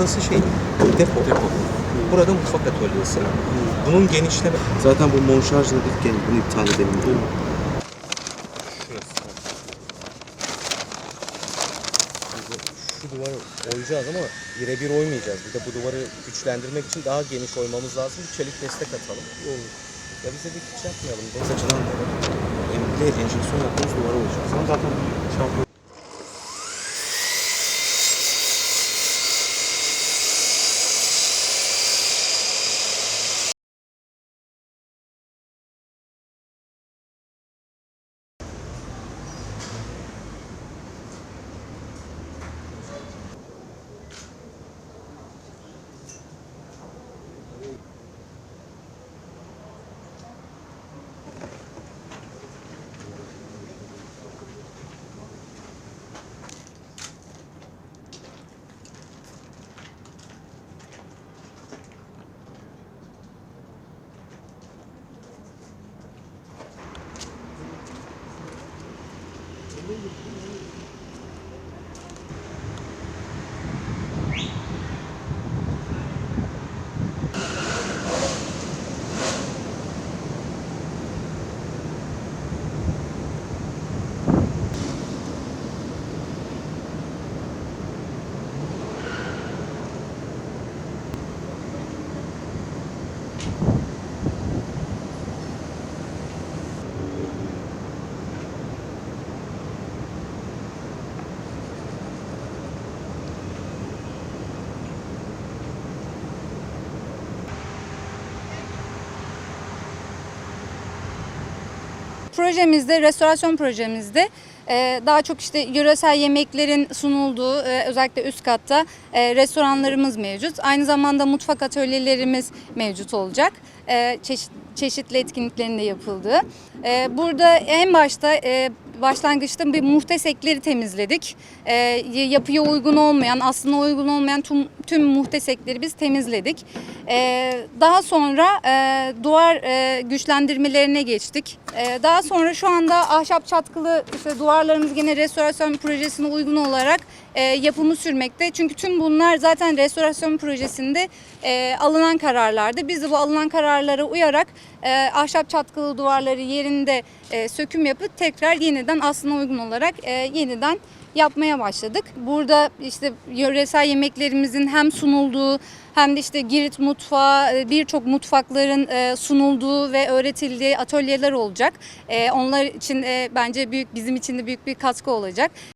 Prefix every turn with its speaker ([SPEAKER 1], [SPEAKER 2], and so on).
[SPEAKER 1] burası şey depo. Burada mutfak atölyesi. Bunun genişleme
[SPEAKER 2] Zaten bu monşarj dedik bunu iptal edelim mi?
[SPEAKER 1] şu duvarı oyacağız ama birebir oymayacağız. Bir de bu duvarı güçlendirmek için daha geniş oymamız lazım. Bir çelik destek atalım. Ya biz dedik hiç yapmayalım. Deniz açıdan emre enjeksiyon yaptığımız duvara oyacağız. Ama zaten şampiyon
[SPEAKER 3] Projemizde, restorasyon projemizde e, daha çok işte yöresel yemeklerin sunulduğu e, özellikle üst katta e, restoranlarımız mevcut. Aynı zamanda mutfak atölyelerimiz mevcut olacak. Çeşit, çeşitli etkinliklerin de yapıldığı. Burada en başta başlangıçta bir muhtesekleri temizledik. E, yapıya uygun olmayan, aslında uygun olmayan tüm, tüm muhtesekleri biz temizledik. E, daha sonra e, duvar e, güçlendirmelerine geçtik. E, daha sonra şu anda ahşap çatkılı işte duvarlarımız yine restorasyon projesine uygun olarak e, yapımı sürmekte. Çünkü tüm bunlar zaten restorasyon projesinde e, alınan kararlardı. Biz de bu alınan kararlara uyarak e, ahşap çatkılı duvarları yerinde e, söküm yapıp tekrar yeniden aslına uygun olarak yeniden yapmaya başladık. Burada işte yöresel yemeklerimizin hem sunulduğu hem de işte Girit mutfağı, birçok mutfakların sunulduğu ve öğretildiği atölyeler olacak. Onlar için bence büyük bizim için de büyük bir katkı olacak.